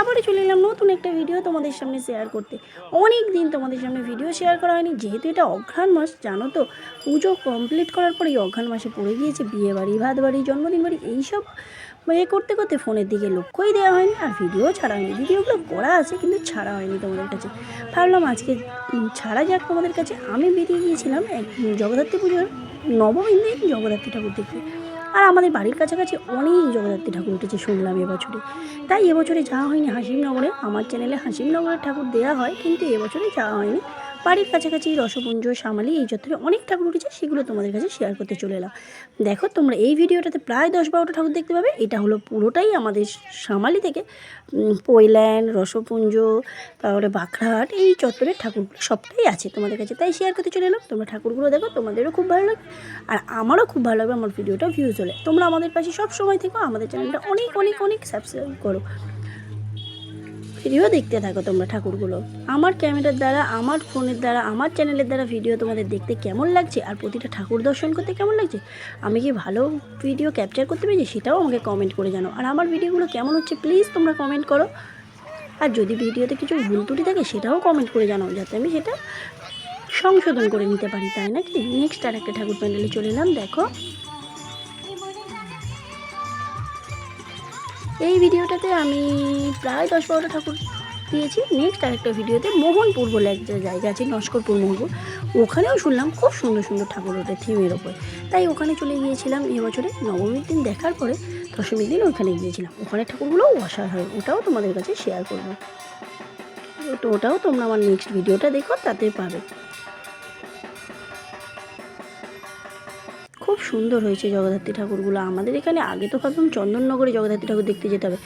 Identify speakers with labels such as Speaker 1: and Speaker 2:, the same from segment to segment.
Speaker 1: আবারও চলে এলাম নতুন একটা ভিডিও তোমাদের সামনে শেয়ার করতে। অনেক দিন তোমাদের সামনে ভিডিও শেয়ার করা হয়নি, যেহেতু এটা অঘ্রাণ মাস, জানো তো? পুজো কমপ্লিট করার পরে এই অঘ্রাণ মাসে পড়ে গিয়েছে, বিয়ে বাড়ি, ভাত বাড়ি, জন্মদিন বাড়ি, এইসব এ করতে করতে ফোনের দিকে লক্ষ্যই দেওয়া হয়নি, আর ভিডিও ছাড়া হয়নি। ভিডিওগুলো করা আছে, কিন্তু ছাড়া হয়নি তোমাদের কাছে। ভাবলাম আজকে ছাড়া যাক তোমাদের কাছে। আমি বেরিয়ে গিয়েছিলাম এক জগদ্ধাত্রী পুজোর নবমী দিন, জগদ্ধাত্রী ঠাকুর দেখতে। আর আমাদের বাড়ির কাছাকাছি অনেক জগদ্ধাত্রী ঠাকুর উঠেছে শুনলাম এবছরে। তাই এবছরে যাওয়া হয়নি হাসিমনগরে। আমার চ্যানেলে হাসিমনগরের ঠাকুর দেওয়া হয়, কিন্তু এবছরে যাওয়া হয়নি। বাড়ির কাছাকাছি রসপুঞ্জ শামালি এই চত্বরে অনেক ঠাকুর উঠেছে, সেগুলো তোমাদের কাছে শেয়ার করতে চলে এলাম। দেখো, তোমরা এই ভিডিওটাতে প্রায় দশ বারোটা ঠাকুর দেখতে পাবে, এটা হলো পুরোটাই আমাদের শামালি থেকে। পৈল্যান্ড রসপুঞ্জ তারপরে বাঁকড়াহাট এই চত্বরের ঠাকুরগুলো সবটাই আছে তোমাদের কাছে। তাই শেয়ার করতে চলে এলাম, তোমরা ঠাকুরগুলো দেখো, তোমাদেরও খুব ভালো লাগবে, আর আমারও খুব ভালো লাগবে, আমার ভিডিওটা ভিউজ হলে। তোমরা আমাদের পাশে সব সময় থেকো, আমাদের চ্যানেলটা অনেক অনেক অনেক সাবস্ক্রাইব করো। ভিডিও দেখতে থাকো তোমরা ঠাকুরগুলো। আমার ক্যামেরার দ্বারা, আমার ফোনের দ্বারা, আমার চ্যানেলের দ্বারা ভিডিও তোমাদের দেখতে কেমন লাগছে আর প্রতিটা ঠাকুর দর্শন করতে কেমন লাগছে? আমি কি ভালো ভিডিও ক্যাপচার করতে পেরেছি সেটাও আমাকে কমেন্ট করে জানো। আর আমার ভিডিওগুলো কেমন হচ্ছে প্লিজ তোমরা কমেন্ট করো। আর যদি ভিডিওতে কিছু ভুল ত্রুটি থাকে সেটাও কমেন্ট করে জানাও যাতে আমি সেটা সংশোধন করে নিতে পারি, তাই নাকি নেক্সট আর একটা ঠাকুর প্যান্ডেলে চলে এলাম, দেখো। এই ভিডিওটাতে আমি প্রায় দশ বারোটা ঠাকুর দিয়েছি। নেক্সট আরেকটা ভিডিওতে মোহনপুর বলে একটা জায়গা আছে, নস্করপুর মোহনপুর। ওখানেও শুনলাম খুব সুন্দর সুন্দর ঠাকুর ওঠে থিমের ওপর। তাই ওখানে চলে গিয়েছিলাম এবছরে নবমীর দিন দেখার পরে দশমীর দিন ওখানে গিয়েছিলাম। ওখানে ঠাকুরগুলোও অসাধারণ। ওটাও তোমাদের কাছে শেয়ার করব। তো ওটাও তোমরা আমার নেক্সট ভিডিওটা দেখো, তাতে পাবে। খুব সুন্দর হয়েছে জগদ্ধাত্রী ঠাকুরগুলো। আমাদের এখানে আগে তো ভাবতাম চন্দননগরে জগদ্ধাত্রী ঠাকুর দেখতে যেতে হবে।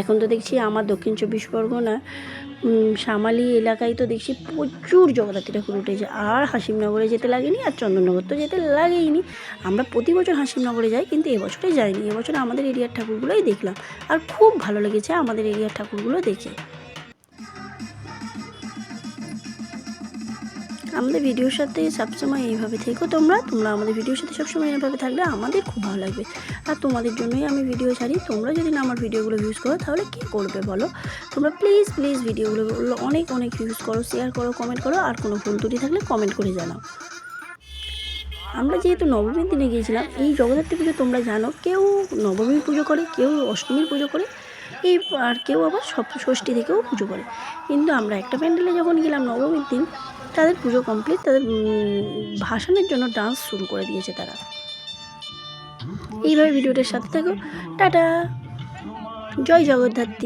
Speaker 1: এখন তো দেখছি আমার দক্ষিণ চব্বিশ পরগনা শামালি এলাকায় তো দেখছি প্রচুর জগদ্ধাত্রী ঠাকুর উঠেছে। আর হাসিমনগরে যেতে লাগেনি আর চন্দননগর তো যেতে লাগেইনি। আমরা প্রতি বছর হাসিমনগরে যাই কিন্তু এবছরে যাইনি। এবছর আমাদের এরিয়ার ঠাকুরগুলোই দেখলাম। আর খুব ভালো লেগেছে আমাদের এরিয়ার ঠাকুরগুলো দেখে। আমাদের ভিডিওর সাথে সবসময় এইভাবে থেকো তোমরা। তোমরা আমাদের ভিডিওর সাথে সবসময় এইভাবে থাকলে আমাদের খুব ভালো লাগবে। আর তোমাদের জন্যই আমি ভিডিও ছাড়ি। তোমরা যদি না আমার ভিডিওগুলো ভিউজ করো, তাহলে কী করবে বলো? তোমরা প্লিজ প্লিজ ভিডিওগুলো অনেক অনেক ভিউজ করো শেয়ার করো কমেন্ট করো, আর কোনো ভুল ত্রুটি থাকলে কমেন্ট করে জানাও। আমরা যেহেতু নবমীর দিনে গিয়েছিলাম, এই জগদ্ধাত্রী পুজো তোমরা জানো, কেউ নবমীর পুজো করে, কেউ অষ্টমীর পুজো করে, এই আর কেউ আবার সব ষষ্ঠী থেকেও পুজো করে। কিন্তু আমরা একটা প্যান্ডেলে যখন গেলাম নবমীর দিন তাদের পুজো কমপ্লিট তাদের ভাষণের জন্য ডান্স শুরু করে দিয়েছে তারা। এইভাবে ভিডিওটার সাথে থাকো। টাটা! জয় জগদ্ধাত্রী।